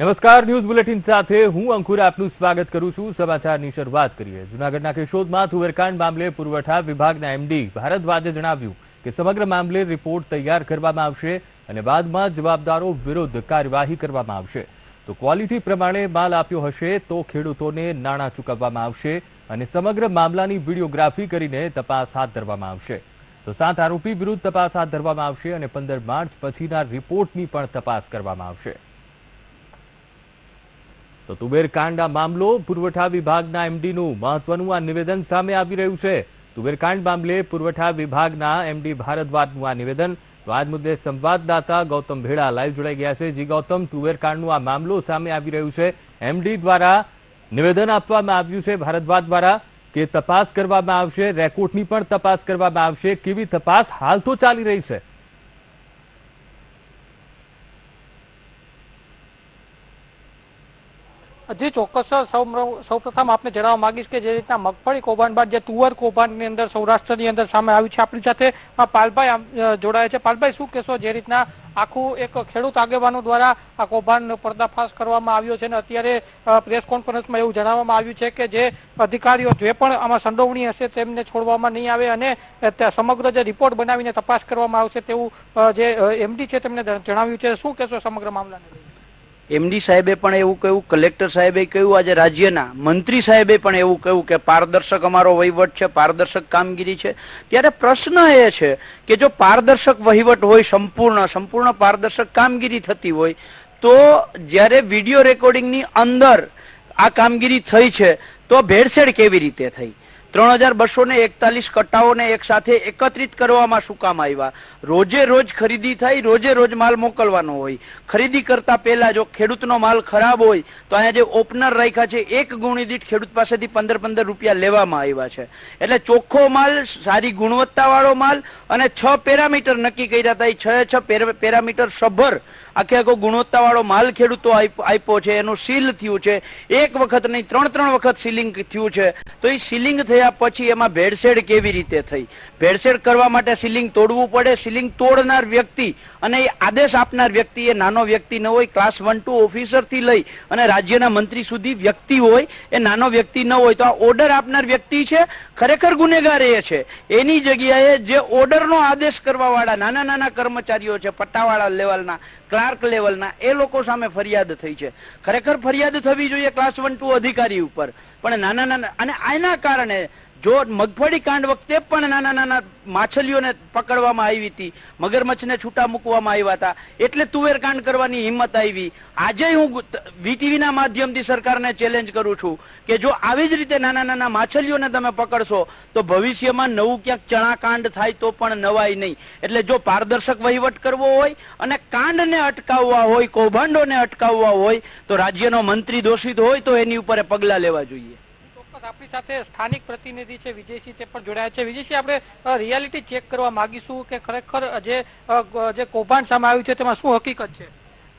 નમસ્કાર, news bulletin સાથે હું અંકુર આપનું સ્વાગત કરું છું. સમાચારની શરૂઆત કરીએ. જૂનાગઢના કેશોદમાં તુવેરકાંડ મામલે પુરવઠા વિભાગના એમડી ભારદ્વાજે જણાવ્યું કે સમગ્ર મામલે રિપોર્ટ તૈયાર કરવામાં આવશે અને બાદમાં જવાબદારો વિરુદ્ધ કાર્યવાહી કરવામાં આવશે. તો ક્વોલિટી પ્રમાણે માલ આપ્યો હશે તો ખેડૂતોને નાણાં ચૂકવવામાં આવશે અને સમગ્ર મામલાની વિડીયોગ્રાફી કરીને તપાસ હાથ ધરવામાં આવશે. તો સાત આરોપી વિરુદ્ધ તપાસ હાથ ધરવામાં આવશે અને પંદર માર્ચ પછીના રિપોર્ટની પણ તપાસ કરવામાં આવશે. તો તુબેર આ મામલો પુરવઠા વિભાગના એમડીનું મહત્વનું આ નિવેદન સામે આવી રહ્યું છે. તુબેરકાંડ મામલે પુરવઠા વિભાગના એમડી ભારદ્વાજનું આ નિવેદન. તો આજ મુદ્દે સંવાદદાતા ગૌતમ ભેડા લાઈવ જોડાઈ ગયા છે. જી ગૌતમ, તુવેરકાંડનો આ મામલો સામે આવી રહ્યું છે. એમડી દ્વારા નિવેદન આપવામાં આવ્યું છે ભારદ્વાજ દ્વારા કે તપાસ કરવામાં આવશે, રેકોર્ડની પણ તપાસ કરવામાં આવશે. કેવી તપાસ હાલ તો ચાલી રહી છે? જી ચોક્કસ સૌપ્રથમ આપને જણાવવા માંગીશ કે જે રીતના મગફળી કૌભાંડ બાદ જે તુવર કૌભાંડની અંદર, સૌરાષ્ટ્રની અંદર સામે આવ્યું છે, આપણી સાથે પાલભાઈ જોડાયા છે. પાલભાઈ, શું કહેશો જે રીતના આખું એક ખેડૂત આગેવાનો દ્વારા આ કૌભાંડ પર્દાફાશ કરવામાં આવ્યો છે? અને અત્યારે પ્રેસ કોન્ફરન્સમાં એવું જણાવવામાં આવ્યું છે કે જે અધિકારીઓ જે પણ આમાં સંડોવણી હશે તેમને છોડવામાં નહીં આવે અને સમગ્ર જે રિપોર્ટ બનાવીને તપાસ કરવામાં આવશે તેવું જે એમડી છે તેમને જણાવ્યું છે. શું કહેશો સમગ્ર મામલાને? એમડી સાહેબે પણ એવું કહ્યું, કલેક્ટર સાહેબે કહ્યું, આજે રાજ્યના મંત્રી સાહેબે પણ એવું કહ્યું કે પારદર્શક અમારો વહીવટ છે, પારદર્શક કામગીરી છે. ત્યારે પ્રશ્ન એ છે કે જો પારદર્શક વહીવટ હોય સંપૂર્ણ સંપૂર્ણ પારદર્શક કામગીરી થતી હોય, તો જ્યારે વીડિયો રેકોર્ડિંગની અંદર આ કામગીરી થઈ છે, તો ભેળસેળ કેવી રીતે થઈ? ત્રણ હજાર બસો ને એકતાલીસ કટ્ટાઓને એક સાથે એકત્રિત કરવામાં શું કામ આવ્યા? રોજે રોજ ખરીદી થાય, રોજે રોજ માલ મોકલવાનો હોય. ખરીદી કરતા પહેલા જો ખેડૂતનો માલ ખરાબ હોય, તો અહીંયા જે ઓપનર રાખ્યા છે, એક ગુણી દીઠ ખેડૂત પાસેથી પંદર પંદર રૂપિયા લેવામાં આવ્યા છે. એટલે ચોખ્ખો માલ, સારી ગુણવત્તાવાળો માલ અને છ પેરામીટર નક્કી કર્યા હતા એ છ છ પેરા- પેરામીટર સભર આખે આખો ગુણવત્તાવાળો માલ ખેડૂતો આપ્યો છે, એનું સીલ થયું છે. એક વખત નહીં, ત્રણ ત્રણ વખત સીલિંગ થયું છે. તો એ સીલિંગ થયા પછી એમાં ભેળસેળ કેવી રીતે થઈ? ભેળસેળ કરવા માટે સીલિંગ તોડવું પડે. સીલિંગ તોડનાર વ્યક્તિ અને એ આદેશ આપનાર વ્યક્તિ એ નાનો વ્યક્તિ ન હોય, ક્લાસ વન ટુ ઓફિસરથી લઈ અને રાજ્યના મંત્રી સુધી વ્યક્તિ હોય, એ નાનો વ્યક્તિ ન હોય. તો આ ઓર્ડર આપનાર વ્યક્તિ છે, ખરેખર ગુનેગાર એ છે. એની જગ્યાએ જે ઓર્ડરનો આદેશ કરવા વાળા નાના નાના કર્મચારીઓ છે, પટ્ટાવાળા લેવલના ક્લાર્ક લેવલના, એ લોકો સામે ફરિયાદ થઈ છે. ખરેખર ફરિયાદ થવી જોઈએ ક્લાસ વન ટુ અધિકારી ઉપર. પણ નાના નાના, અને આના કારણે જો મગફળી કાંડ વખતે પણ નાના નાના માછલીઓને પકડવામાં આવી હતી, મગરમચ્છને છૂટા મૂકવામાં આવ્યા હતા, એટલે તુવેર કાંડ કરવાની હિંમત આવી. આજે હું વીટીવીના માધ્યમથી સરકારને ચેલેન્જ કરું છું કે જો આવી જ રીતે નાના નાના માછલીઓને તમે પકડશો, તો ભવિષ્યમાં નવું ક્યાંક ચણા કાંડ થાય તો પણ નવાય નહીં. એટલે જો પારદર્શક વહીવટ કરવો હોય અને કાંડને અટકાવવા હોય, કૌભાંડોને અટકાવવા હોય, તો રાજ્યનો મંત્રી દોષિત હોય તો એની ઉપર પગલાં લેવા જોઈએ. આપણી સાથે સ્થાનિક પ્રતિનિધિ છે, વિજયસિંહ તે પણ જોડાયા છે. વિજયસિંહ, આપણે રિયાલિટી ચેક કરવા માંગીશું કે ખરેખર જે જે કૌભાંડ સામે આવ્યું છે તેમાં શું હકીકત છે?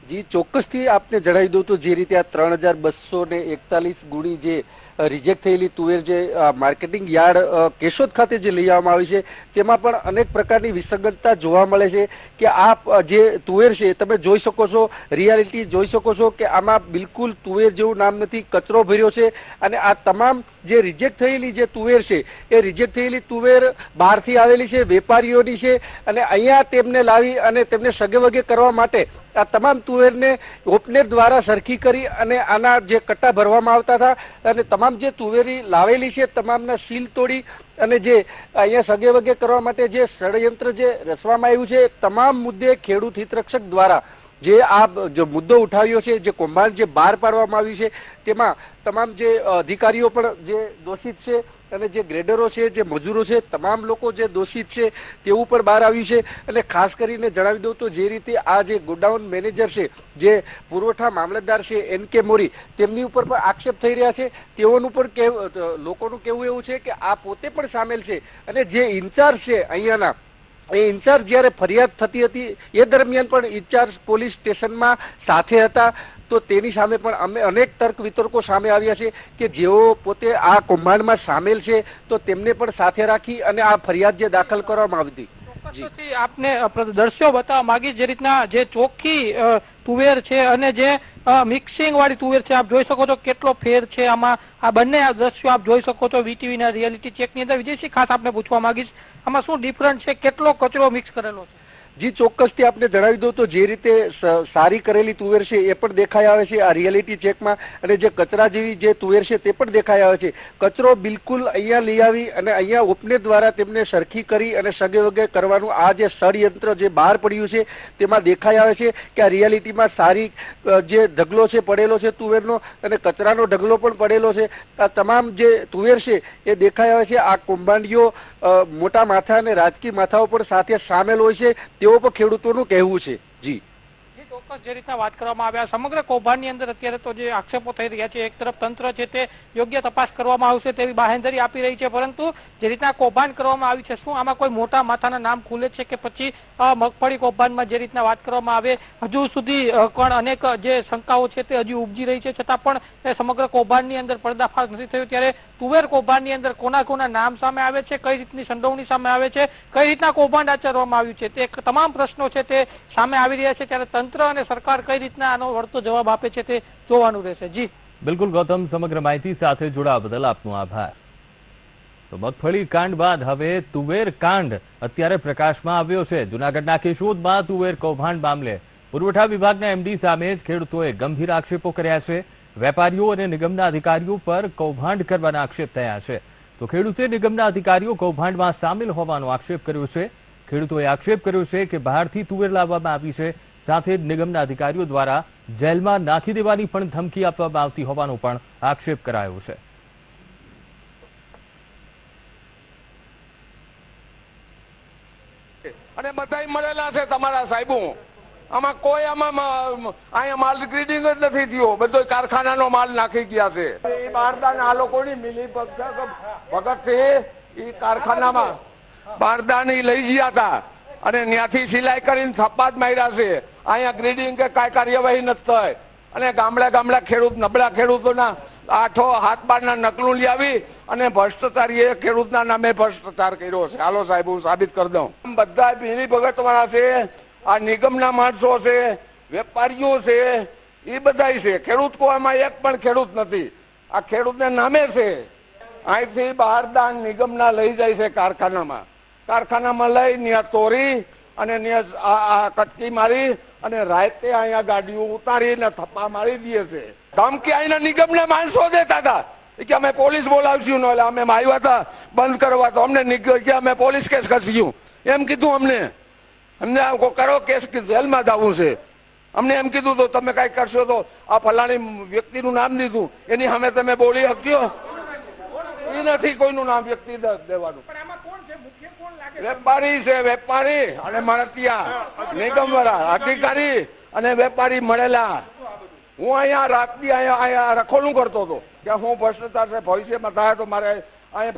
જી, ચોક્કસથી આપને જણાવી દઉં તો જે રીતે આ ત્રણ હજાર બસો ને એકતાલીસ ગુણી જે રિજેક્ટ થયેલી તુવેર જે માર્કેટિંગ યાર્ડ કેશોદ ખાતે જે લઈ આવવામાં આવી છે, તેમાં પણ અનેક પ્રકારની વિસંગતતા જોવા મળે છે કે આ જે તુવેર છે તમે જોઈ શકો છો રિયાલિટી જોઈ શકો છો કે આમાં બિલકુલ તુવેર જેવું નામ નથી, કચરો ભર્યો છે અને આ તમામ જે રિજેક્ટ થયેલી જે તુવેર છે, એ રિજેક્ટ થયેલી તુવેર બહારથી આવેલી છે, વેપારીઓની છે અને અહીંયા તેમને લાવી અને તેમને સગેવગે કરવા માટે આ તમામ તુવેરને ઓપનેર દ્વારા સરખી કરી અને આના જે કટ્ટા ભરવામાં આવતા હતા અને તમામ જે તુવેરી લાવેલી છે, તમામના સીલ તોડી અને જે અહીંયા સગે વગે કરવા માટે જે ષડયંત્ર જે રચવામાં આવ્યું છે તમામ મુદ્દે ખેડૂત હિતરક્ષક દ્વારા જે આ જે મુદ્દો ઉઠાવ્યો છે, જે કૌભાંડ જે બહાર પાડવામાં આવ્યું છે, તેમાં તમામ જે અધિકારીઓ પણ જે દોષિત છે અને જે ગ્રેડરો છે, જે મજૂરો છે, તમામ લોકો જે દોષિત છે તેવું પણ બહાર આવ્યું છે. અને ખાસ કરીને જણાવી દઉં તો જે રીતે આ જે ગોડાઉન મેનેજર છે, જે પુરવઠા મામલતદાર છે, એન કે મોરી, તેમની ઉપર પણ આક્ષેપ થઈ રહ્યા છે. તેઓનું પણ લોકોનું કહેવું એવું છે કે આ પોતે પણ સામેલ છે. અને જે ઇન્ચાર્જ છે અહીંયાના, એ ઇન્ચાર્જ જ્યારે ફરિયાદ થતી હતી, એ દરમિયાન પણ ઇન્ચાર્જ પોલીસ સ્ટેશનમાં સાથે હતા. તો તેની સામે પણ અમે અનેક તર્ક વિતર્કો સામે આવ્યા છે કે જેઓ પોતે આ કૌભાંડમાં સામેલ છે તો તેમને પણ સાથે રાખી અને આ ફરિયાદ જે દાખલ કરવામાં આવી હતી. આપને દ્રશ્યો બતાવવા માંગી જે રીતના જે ચોખ્ખી તુવેર છે અને જે મિક્સિંગ વાળી તુવેર છે આપ જોઈ શકો છો કેટલો ફેર છે આમાં. આ બંને આ દ્રશ્યો આપ જોઈ શકો છો વીટીવી ના રિયાલિટી ચેકની અંદર. વિજયસિંહ ખાસ આપને પૂછવા માંગીશ આમાં શું ડિફરન્ટ છે કેટલો કચરો મિક્સ કરેલો છે? જી, ચોક્કસથી આપને જણાવી દઉં તો જે રીતે સારી કરેલી તુવેર છે એ પણ દેખાઈ આવે છે, આ રિયાલિટી ચેકમાં અને જે કચરા જેવી જે તુવેર છે તે પણ દેખાઈ આવે છે. કચરો બિલકુલ અહીંયા લઈ આવી અને અહીંયા ઉપને દ્વારા તેમને સરખી કરી અને સગે વગે કરવાનું આ જે ષડયંત્ર જે બહાર પડ્યું છે તેમાં દેખાઈ આવે છે કે આ રિયાલિટીમાં સારી જે ઢગલો છે, પડેલો છે તુવેરનો અને કચરાનો ઢગલો પણ પડેલો છે. આ તમામ જે તુવેર છે એ દેખાઈ આવે છે. આ કૌભાંડીઓ મોટા માથા અને રાજકીય માથાઓ પણ સાથે સામેલ હોય છે. તેવો પણ ખેડૂતોનું કહેવું છે. જી. જી, રીતના વાત કરવામાં આવ્યા સમગ્ર કૌભાંડની અંદર અત્યારે તો જે આક્ષેપો થઈ રહ્યા છે એક તરફ તંત્ર છે તે યોગ્ય તપાસ કરવામાં આવશે તેવી બાહેંધરી આપી રહી છે પરંતુ જે રીતના કૌભાંડ કરવામાં આવી છે શું આમાં કોઈ મોટા માથાના નામ ખુલે છે કે પછી મગફળી કૌભાંડમાં જે રીતના વાત કરવામાં આવે હજુ સુધી પણ અનેક જે શંકાઓ છે તે હજી ઉપજી રહી છે છતાં પણ સમગ્ર કૌભાંડની અંદર પર્દાફાશ નથી થયો. ત્યારે તુવેર કૌભાંડની અંદર કોના કોના નામ સામે આવે છે, કઈ રીતની સંડોવણી સામે આવે છે, કઈ રીતના કૌભાંડ આચરવામાં આવ્યું છે, તે તમામ પ્રશ્નો છે તે સામે આવી રહ્યા છે, ત્યારે તંત્ર અને સરકાર કઈ રીતના આનો વળતો જવાબ આપે છે તે જોવાનું રહેશે. જી. બિલકુલ ગૌતમ, સમગ્ર માહિતી સાથે જોડાવા બદલ આપનો આભાર. તો મગફળી કાંડ બાદ હવે તુવેર કાંડ અત્યારે પ્રકાશમાં આવ્યો છે. જુનાગઢના કેશોદમાં તુવેર કૌભાંડ મામલે પુરવઠા વિભાગના એમડી સામે ખેડૂતોએ ગંભીર આક્ષેપો કર્યા છે. વેપારીઓ અને નિગમના અધિકારીઓ પર કૌભાંડ કરવાના આક્ષેપ થયા છે. તો ખેડૂતે નિગમના અધિકારીઓ કૌભાંડમાં સામેલ હોવાનો આક્ષેપ કર્યો છે. ખેડૂતોએ આક્ષેપ કર્યો છે કે બહારથી તુવેર લાવવામાં આવી છે. સાથે નિગમના અધિકારીઓ દ્વારા જેલમાં નાખી દેવાની પણ ધમકી આપવામાં આવતી હોવાનો પણ આક્ષેપ કરાયો છે. અને બધા મળેલા છે તમારા સાહેબો. આમાં કોઈ આમાં અહીંયા માલ ગ્રીડિંગ જ નથી થયો. બધો કારખાનાનો માલ નાખી ગયા છે. એ બારદાન આ લોકોની મિલી ભગત છે એ કારખાનામાં બારદાન લઈ ગયા હતા. અને ત્યાંથી સિલાઈ કરીને થપ્પા જ માર્યા છે. અહીંયા ગ્રીડિંગ કે કાંઈ કાર્યવાહી નથી થઈ. અને ગામડા ગામડા ખેડૂત નબળા ખેડૂતોના આઠો હાથ બારના નકલું લાવી અને એ ખેડૂતના નામે ભ્રષ્ટાચાર કર્યો છે. હાલો સાહેબ, હું સાબિત કરી દઉં. બધા ભીલી ભગત વાળા છે. આ નિગમના માણસો છે, વેપારીઓ છે, એ બધા છે. ખેડૂત કોવામાં એક પણ ખેડૂત નથી. આ ખેડૂતને નામે છે. અહીંથી બહારદાન નિગમના લઈ જાય છે કારખાનામાં. કારખાનામાં લઈ ત્યાં તોરી અને ત્યાં કટકી મારી અને રાતે અહીંયા ગાડીઓ ઉતારીને થપ્પા મારી દે છે. ધમકી અહીંના નિગમના માણસો દેતા હતા. કે અમે પોલીસ બોલાવશું એટલે અમે આવ્યા હતા, બંધ કરવા તો અમને નિગમ કે અમે પોલીસ કેસ કરશું એમ કીધું અમને. અમને આમ કરો કેસ જેલમાં જવું છે? અમને એમ કીધું તો તમે કઈ કરશો તો આ ફલાણી વ્યક્તિનું નામ દીધું એની સામે તમે બોલી શક્યો એ નથી કોઈનું નામ વ્યક્તિ દેવાનું. વેપારી છે વેપારી. અને મળતિયા નિગમ વાળા અધિકારી અને વેપારી મળેલા. હું અહીંયા રાતથી અહીંયા અહીંયા રખોલું કરતો હતો. કે હું ભ્રષ્ટાચાર છે ભવિષ્યમાં થાય તો મારે અહીંયા